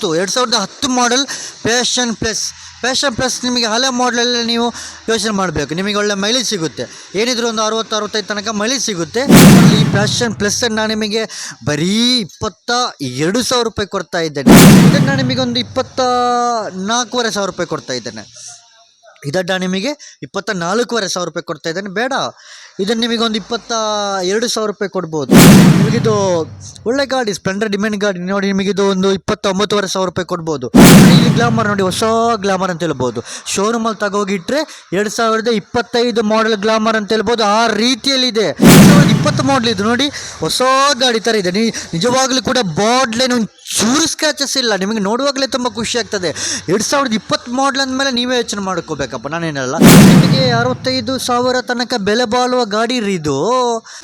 ಹತ್ತು, ಎರಡು ಸಾವಿರದ ಹತ್ತು model Passion Plus Passion Plus ನಿಮಗೆ ಹಳೆ ಮಾಡಲಲ್ಲಿ ನೀವು ಯೋಚನೆ ಮಾಡಬೇಕು. ನಿಮಗೆ ಒಳ್ಳೆ ಮೈಲೇಜ್ ಸಿಗುತ್ತೆ. ಏನಿದ್ರು ಒಂದು ಅರವತ್ತು, ಅರವತ್ತೈದು ತನಕ ಮೈಲೇಜ್ ಸಿಗುತ್ತೆ. ಈ ಪ್ಯಾಷನ್ ಪ್ಲಸ್ಸನ್ನು ನಾನು ನಿಮಗೆ ಬರೀ ಇಪ್ಪತ್ತ ಎರಡು ಸಾವಿರ ರೂಪಾಯಿ ಕೊಡ್ತಾ ಇದ್ದೇನೆ. ಇದನ್ನು ನಾನು ನಿಮಗೆ ಒಂದು ಇಪ್ಪತ್ತ ನಾಲ್ಕೂವರೆ ಸಾವಿರ ರೂಪಾಯಿ ಕೊಡ್ತಾ ಇದ್ದೇನೆ. ಇದನ್ನು ನಿಮಗೆ ಇಪ್ಪತ್ತ ನಾಲ್ಕೂವರೆ ಸಾವಿರ ರೂಪಾಯಿ ಕೊಡ್ತಾ ಇದ್ದೇನೆ. ಬೇಡ. ಇದನ್ನು ನಿಮಗೆ ಒಂದು ಇಪ್ಪತ್ತ ಎರಡು ಸಾವಿರ ರೂಪಾಯಿ ಕೊಡ್ಬೋದು. ನಿಮಗಿದು ಒಳ್ಳೆ ಗಾಡಿ ಸ್ಪ್ಲೆಂಡರ್ ಡಿಮ್ಯಾಂಡ್ ಗಾಡಿ ನೋಡಿ ನಿಮಗಿದು ಒಂದು ಇಪ್ಪತ್ತ ಒಂಬತ್ತುವರೆ ಸಾವಿರ ರೂಪಾಯಿ ಕೊಡ್ಬೋದು. ಈ ಗ್ಲಾಮರ್ ನೋಡಿ ಹೊಸ ಗ್ಲಾಮರ್ ಅಂತ ಹೇಳ್ಬೋದು. ಶೋರೂಮಲ್ಲಿ ತಗೋಗಿಟ್ರೆ ಎರಡು ಸಾವಿರದ ಇಪ್ಪತ್ತೈದು ಮಾಡೆಲ್ ಗ್ಲಾಮರ್ ಅಂತ ಹೇಳ್ಬೋದು. ಆ ರೀತಿಯಲ್ಲಿದೆ. ಇಪ್ಪತ್ತು ಮಾಡಲ್ ಇದು ನೋಡಿ ಹೊಸ ಗಾಡಿ ಥರ ಇದೆ. ನಿಜವಾಗ್ಲೂ ಕೂಡ ಬಾಡ್ಲೇನು ಚೂರು ಸ್ಕ್ರಾಚಸ್ ಇಲ್ಲ. ನಿಮಗೆ ನೋಡುವಾಗಲೇ ತುಂಬ ಖುಷಿ ಆಗ್ತದೆ. ಎರಡು ಸಾವಿರದ ಇಪ್ಪತ್ತು ಮಾಡಲ್ ಅಂದಮೇಲೆ ನೀವೇ ಯೋಚನೆ ಮಾಡ್ಕೋಬೇಕಪ್ಪ. ನಾನೇನಲ್ಲ ನಿಮಗೆ ಅರವತ್ತೈದು ಸಾವಿರ ತನಕ ಬೆಲೆ ಬಾಳುವ ಗಾಡಿ ಇದು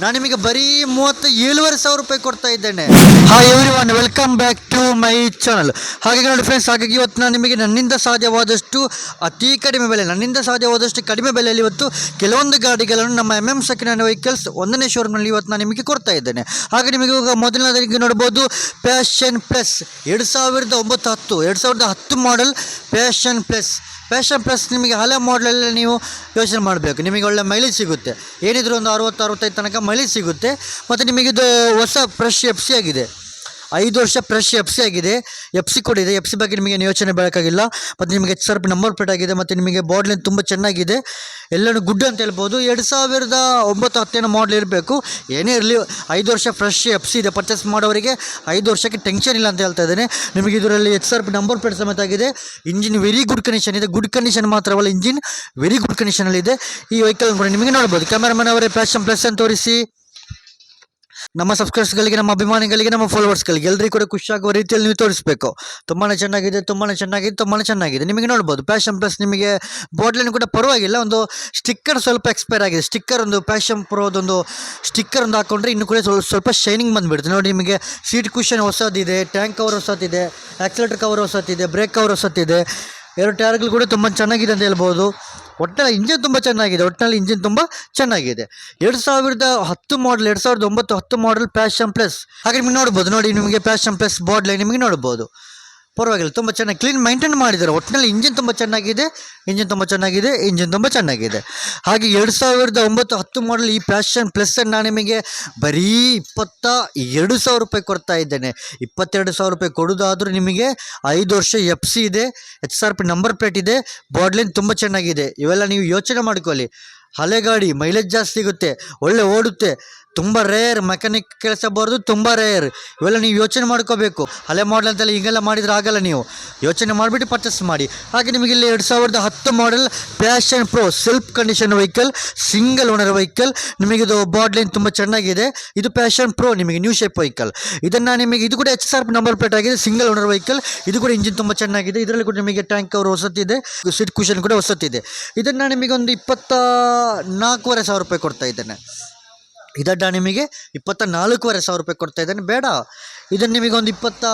ನಾನು ನಿಮಗೆ ಬರೀ ಮೂವತ್ತ, ಏಳುವರೆ ಸಾವಿರ ರೂಪಾಯಿ ಕೊಡ್ತಾ ಇದ್ದೇನೆ. Hi everyone welcome back to my channel ಹಾಗೆ ನೋಡಿ ಫ್ರೆಂಡ್ಸ್ ಹಾಗಾಗಿ ಇವತ್ತು ನಾನು ನಿಮಗೆ ನನ್ನಿಂದ ಸಾಧ್ಯವಾದಷ್ಟು, ಅತಿ ಕಡಿಮೆ ಬೆಲೆ, ನನ್ನಿಂದ ಸಾಧ್ಯವಾದಷ್ಟು ಕಡಿಮೆ ಬೆಲೆಯಲ್ಲಿ ಇವತ್ತು ಕೆಲವೊಂದು ಗಾಡಿಗಳನ್ನು ನಮ್ಮ ಎಂ ಎಂ ಸೆಕೆಂಡ್ ವೆಹಿಕಲ್ಸ್ ಒಂದನೇ ಶೋರೂಮ್ನಲ್ಲಿ ಇವತ್ತು ನಾನು ನಿಮಗೆ ಕೊಡ್ತಾ ಇದ್ದೇನೆ. ಹಾಗೆ ನಿಮಗೆ ಇವಾಗ ಮೊದಲನೇದಾಗಿ ನೋಡ್ಬೋದು ಪ್ಯಾಷನ್ ಪ್ಲಸ್ ಎರಡು ಸಾವಿರದ ಒಂಬತ್ತು ಹತ್ತು, ಎರಡು ಸಾವಿರದ ಹತ್ತು model Passion Plus Passion Plus ನಿಮಗೆ ಹಳೆ ಮಾಡಲಲ್ಲಿ ನೀವು ಯೋಚನೆ ಮಾಡಬೇಕು. ನಿಮಗೆ ಒಳ್ಳೆ ಮೈಲೇಜ್ ಸಿಗುತ್ತೆ. ಏನಿದ್ರು ಒಂದು ಅರವತ್ತು, ಅರವತ್ತೈದು ತನಕ ಮೈಲೇಜ್ ಸಿಗುತ್ತೆ. ಮತ್ತು ನಿಮಗಿದು ಹೊಸ ಫ್ರೆಶ್ ಎಫ್ ಸಿ ಆಗಿದೆ. ಐದು ವರ್ಷ ಫ್ರೆಶ್ ಎಫ್ ಸಿ ಆಗಿದೆ. ಎಫ್ ಸಿ ಇದೆ ಎಫ್ ಸಿ ಬಗ್ಗೆ ನಿಮಗೆ ಯೋಚನೆ ಬೇಕಾಗಿಲ್ಲ ಮತ್ತು ನಿಮಗೆ H R P number plate ಆಗಿದೆ. ಮತ್ತು ನಿಮಗೆ ಬಾಡ್ಲಿನ್ ತುಂಬ ಚೆನ್ನಾಗಿದೆ. ಎಲ್ಲನೂ ಗುಡ್ ಅಂತ ಹೇಳ್ಬೋದು. ಎರಡು ಸಾವಿರದ ಒಂಬತ್ತು ಹತ್ತೇನೋ ಮಾಡಲ್ ಇರಬೇಕು. ಏನೇ ಇರಲಿ, ಐದು ವರ್ಷ ಫ್ರೆಶ್ ಎಫ್ ಸಿ ಇದೆ. ಪರ್ಚೇಸ್ ಮಾಡೋರಿಗೆ ಐದು ವರ್ಷಕ್ಕೆ ಟೆನ್ಷನ್ ಇಲ್ಲ ಅಂತ ಹೇಳ್ತಾ ಇದ್ದೇನೆ. ನಿಮಗೆ ಇದರಲ್ಲಿ H R P number plate ಸಮೇತ ಆಗಿದೆ. ಇಂಜಿನ್ ವೆರಿ ಗುಡ್ ಕಂಡೀಷನ್ ಇದೆ. ಗುಡ್ ಕಂಡೀಷನ್ ಮಾತ್ರವಲ್ಲ ಇಂಜಿನ್ ವೆರಿ ಗುಡ್ ಕಂಡೀಷನಲ್ಲಿದೆ ಈ ವೆಹಿಕಲ್ ಕೂಡ ನಿಮಗೆ ನೋಡ್ಬೋದು. ಕ್ಯಾಮರಾಮನ್ ಅವರೇ ಫ್ಯಾಷನ್ ಪ್ಲಸ್ ಅಂತ ತೋರಿಸಿ. ನಮ್ಮ ಸಬ್ಸ್ಕ್ರೈಬರ್ಸ್ಗಳಿಗೆ ನಮ್ಮ ಅಭಿಮಾನಿಗಳಿಗೆ, ನಮ್ಮ ಫಾಲೋವರ್ಸ್ಗಳಿಗೆ ಎಲ್ಲರಿಗೂ ಕೂಡ ಖುಷಿಯಾಗುವ ರೀತಿಯಲ್ಲಿ ನೀವು ತೋರಿಸಬೇಕು. ತುಂಬಾ ಚೆನ್ನಾಗಿದೆ ತುಂಬಾ ಚೆನ್ನಾಗಿದೆ ತುಂಬಾ ಚೆನ್ನಾಗಿದೆ. ನಿಮಗೆ ನೋಡ್ಬೋದು ಪ್ಯಾಷನ್ ಪ್ಲಸ್ ನಿಮಗೆ ಬಾಟ್ಲಿನ ಕೂಡ ಪರವಾಗಿಲ್ಲ, ಒಂದು ಸ್ಟಿಕ್ಕರ್ ಸ್ವಲ್ಪ ಎಕ್ಸ್ಪೈರ್ ಆಗಿದೆ. ಸ್ಟಿಕ್ಕರ್ ಒಂದು ಪ್ಯಾಷನ್ ಪ್ರೋದೊಂದು ಸ್ಟಿಕ್ಕರ್ ಒಂದು ಹಾಕೊಂಡ್ರೆ ಇನ್ನು ಕೂಡ ಸ್ವಲ್ಪ ಶೈನಿಂಗ್ ಬಂದುಬಿಡುತ್ತೆ. ನೋಡಿ, ನಿಮಗೆ ಸೀಟ್ ಕುಷನ್ ಹೊಸದಿದೆ ಟ್ಯಾಂಕ್ ಕವರ್ ಹೊಸತಿದೆ ಆಕ್ಸಿಲೇಟರ್ ಕವರ್ ಹೊಸತಿದೆ ಬ್ರೇಕ್ ಕವರ್ ಹೊಸತಿದೆ ಎರಡು ಟೈರ್ಗಳು ಕೂಡ ತುಂಬ ಚೆನ್ನಾಗಿದೆ ಅಂತ ಹೇಳ್ಬೋದು. ಒಟ್ಟಿನಲ್ಲಿ ಇಂಜಿನ್ ತುಂಬ ಚೆನ್ನಾಗಿದೆ. ಒಟ್ಟಿನಲ್ಲಿ ಇಂಜಿನ್ ತುಂಬ ಚೆನ್ನಾಗಿದೆ. ಎರಡು ಸಾವಿರದ ಹತ್ತು ಮಾಡಲ್ ಎರಡು ಸಾವಿರದ ಒಂಬತ್ತು ಹತ್ತು ಮಾಡಲ್ ಪ್ಯಾಷನ್ ಪ್ಲಸ್ ಹಾಗೆ ನಿಮಗೆ ನೋಡ್ಬೋದು. ನೋಡಿ, ನಿಮಗೆ ಪ್ಯಾಷನ್ ಪ್ಲಸ್ ಬಾಡ್ಲೈನ್ ನಿಮಗೆ ನೋಡ್ಬೋದು. ಪರವಾಗಿಲ್ಲ, ತುಂಬ ಚೆನ್ನಾಗಿ ಕ್ಲೀನ್ ಮೈಂಟೈನ್ ಮಾಡಿದ್ದಾರೆ. ಒಟ್ಟಿನಲ್ಲಿ ಇಂಜಿನ್ ತುಂಬ ಚೆನ್ನಾಗಿದೆ ಇಂಜಿನ್ ತುಂಬ ಚೆನ್ನಾಗಿದೆ ಇಂಜಿನ್ ತುಂಬ ಚೆನ್ನಾಗಿದೆ. ಹಾಗೆ ಎರಡು ಸಾವಿರದ ಒಂಬತ್ತು ಹತ್ತು ಮಾಡಲ್ ಈ ಪ್ಯಾಷನ್ ಪ್ಲಸ್ಸನ್ನು ನಾನು ನಿಮಗೆ ಬರೀ ಇಪ್ಪತ್ತ, ಎರಡು ಸಾವಿರ ರೂಪಾಯಿ ಕೊಡ್ತಾ ಇದ್ದೇನೆ. ಇಪ್ಪತ್ತೆರಡು ಸಾವಿರ ರೂಪಾಯಿ ಕೊಡೋದಾದರೂ ನಿಮಗೆ ಐದು ವರ್ಷ ಎಫ್ ಸಿ ಇದೆ H R P number plate ಇದೆ ಬಾಡ್ಲೈನ್ ತುಂಬ ಚೆನ್ನಾಗಿದೆ. ಇವೆಲ್ಲ ನೀವು ಯೋಚನೆ ಮಾಡ್ಕೊಳ್ಳಿ. ಹಳೆ ಗಾಡಿ ಮೈಲೇಜ್ ಜಾಸ್ತಿ ಸಿಗುತ್ತೆ, ಒಳ್ಳೆ ಓಡುತ್ತೆ. ತುಂಬ ರೇರ್ ಮೆಕ್ಯಾನಿಕ್ ಕೆಲಸ ಬರೋದು ತುಂಬ ರೇರ್ ಇವೆಲ್ಲ ನೀವು ಯೋಚನೆ ಮಾಡ್ಕೋಬೇಕು. ಹಳೆ ಮಾಡಲ್ ಅಂತೆಲ್ಲ ಹಿಂಗೆಲ್ಲ ಮಾಡಿದ್ರೆ ಆಗಲ್ಲ ನೀವು. ಯೋಚನೆ ಮಾಡಿಬಿಟ್ಟು ಪರ್ಚೇಸ್ ಮಾಡಿ. ಹಾಗೆ ನಿಮಗೆ ಇಲ್ಲಿ ಎರಡು ಸಾವಿರದ ಹತ್ತು model Passion Pro self condition vehicle single owner vehicle ನಿಮಗಿದು ಬಾಡ್ಲೈನ್ ತುಂಬ ಚೆನ್ನಾಗಿದೆ. ಇದು ಪ್ಯಾಷನ್ ಪ್ರೋ ನಿಮಗೆ ನ್ಯೂ ಶೇಪ್ ವೆಹಿಕಲ್ ಇದನ್ನು ನಿಮಗೆ ಇದು ಕೂಡ ಎಚ್ ಆರ್ ನಂಬರ್ ಪ್ಲೇಟ್ ಆಗಿದೆ ಸಿಂಗಲ್ ಓನರ್ ವೆಹಿಕಲ್ ಇದು ಕೂಡ ಇಂಜಿನ್ ತುಂಬ ಚೆನ್ನಾಗಿದೆ. ಇದರಲ್ಲಿ ಕೂಡ ನಿಮಗೆ ಟ್ಯಾಂಕ್ ಅವರು ಹೊಸತಿದೆ ಸೀಟ್ ಕುಶನ್ ಕೂಡ ಹೊಸತಿದೆ. ಇದನ್ನು ನಿಮಗೆ ಒಂದು ಇಪ್ಪತ್ತ ನಾಲ್ಕೂವರೆ ಸಾವಿರ ರೂಪಾಯಿ ಕೊಡ್ತಾ ಇದ್ದೇನೆ. ಇದನ್ನು ನಿಮಗೆ ಇಪ್ಪತ್ತ ನಾಲ್ಕೂವರೆ ಸಾವಿರ ರೂಪಾಯಿ ಕೊಡ್ತಾ ಇದ್ದಾನೆ. ಬೇಡ. ಇದನ್ನು ನಿಮಗೊಂದು ಇಪ್ಪತ್ತ